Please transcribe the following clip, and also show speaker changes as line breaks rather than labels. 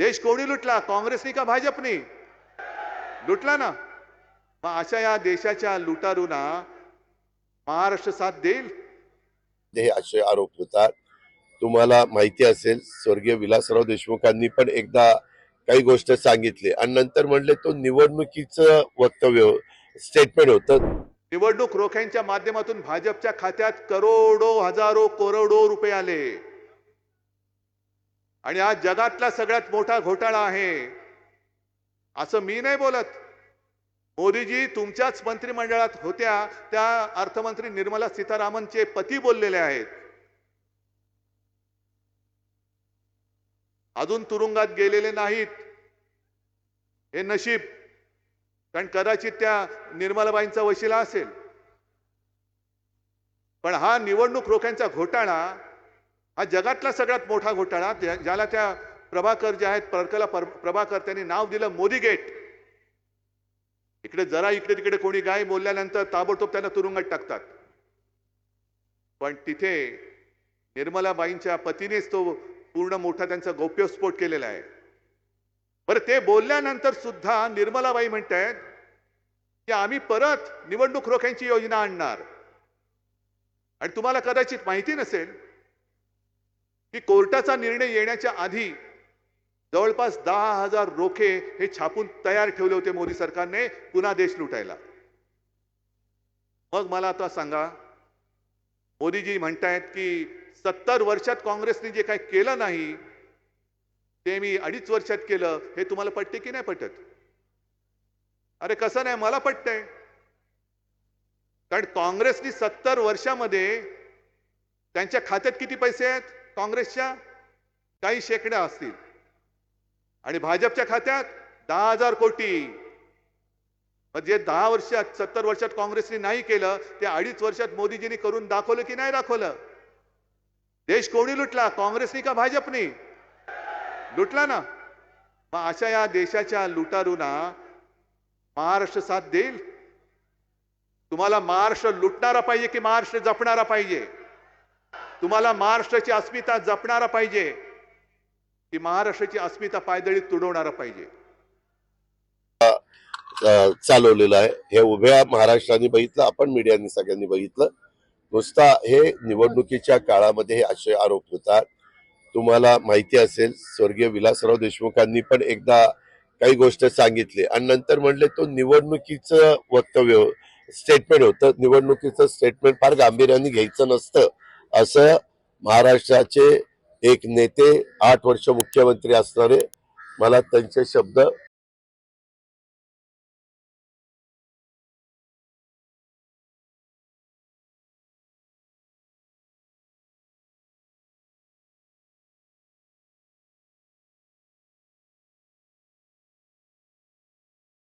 देश कोणी लुटला? काँग्रेसनी का भाजपनी? लुटला ना. मग अशा या देशाच्या लुटारूना महाराष्ट्र साथ देईल?
हे असे आरोप होतात. तुम्हाला माहिती असेल स्वर्गीय विलासराव देशमुखांनी पण एकदा काही गोष्ट सांगितली. आणि नंतर म्हणले तो निवडणुकीचं वक्तव्य स्टेटमेंट होतं.
निवडणूक रोख्यांच्या माध्यमातून भाजपच्या खात्यात करोडो हजारो करोडो रुपये आले. आणि आज जगातला सगळ्यात मोठा घोटाळा आहे. असं मी नाही बोलत. मोदीजी तुमच्याच मंत्रिमंडळात होत्या त्या अर्थमंत्री निर्मला सीतारामनचे पती बोललेले आहेत. अजून तुरुंगात गेलेले नाहीत. हे नशीब. कारण कदाचित त्या निर्मलाबाईंचा वशिला असेल. पण हा निवडणूक रोख्यांचा घोटाळा हा जगातला सगळ्यात मोठा घोटाळा ज्याला त्या प्रभाकर जे आहेत परकला प्रभाकर त्यांनी नाव दिलं मोदी गेट इकडे जरा इकडे तिकडे कोणी गाय बोलल्यानंतर ताबडतोब त्यांना तुरुंगात टाकतात. पण तिथे निर्मलाबाईंच्या पतीनेच तो पूर्ण मोठा त्यांचा गौप्यस्फोट केलेला आहे. बरं ते बोलल्यानंतर सुद्धा निर्मलाबाई म्हणतायत की आम्ही परत निवडणूक रोख्यांची योजना आणणार. आणि तुम्हाला कदाचित माहिती नसेल की कोर्टाचा निर्णय येण्याच्या आधी जवळपास दहा हजार रोखे हे छापून तयार ठेवले होते मोदी सरकारने पुन्हा देश लुटायला. मग मला आता सांगा मोदीजी म्हणतायत की सत्तर वर्षात काँग्रेसने जे काही केलं नाही ते मी अडीच वर्षात केलं हे तुम्हाला पटते की नाही पटत? अरे कसं नाही मला पटतंय. कारण काँग्रेसनी सत्तर वर्षामध्ये त्यांच्या खात्यात किती पैसे आहेत? काँग्रेसच्या काही शेकड्या असतील. आणि भाजपच्या खात्यात दहा हजार कोटी. जे दहा वर्षात सत्तर वर्षात काँग्रेसने नाही केलं ते अडीच वर्षात मोदीजींनी करून दाखवलं की नाही दाखवलं? देश कोणी लुटला? काँग्रेसनी का भाजपनी? लुटला ना. मग अशा या देशाच्या लुटारूना महाराष्ट्र साथ देईल? तुम्हाला महाराष्ट्र लुटणारा पाहिजे की महाराष्ट्र जपणारा पाहिजे? तुम्हाला महाराष्ट्राची अस्मिता जपणारा पाहिजे. की महाराष्ट्राची अस्मिता पायदळीत तुडवणारा पाहिजे.
चालवलेलं आहे. हे उभ्या महाराष्ट्राने बघितलं आपण मीडियाने सगळ्यांनी बघितलं. नुसता हे निवडणुकीच्या काळामध्ये हे असे आरोप होतात. तुम्हाला माहिती असेल स्वर्गीय विलासराव देशमुखांनी पण एकदा काही गोष्ट सांगितली आणि नंतर म्हणले तो निवडणुकीचं वक्तव्य स्टेटमेंट होतं. निवडणुकीचं स्टेटमेंट फार गांभीर्याने घ्यायचं नसतं. असं महाराष्ट्राचे एक नेते आठ वर्ष मुख्यमंत्री असणारे मला त्यांचे शब्द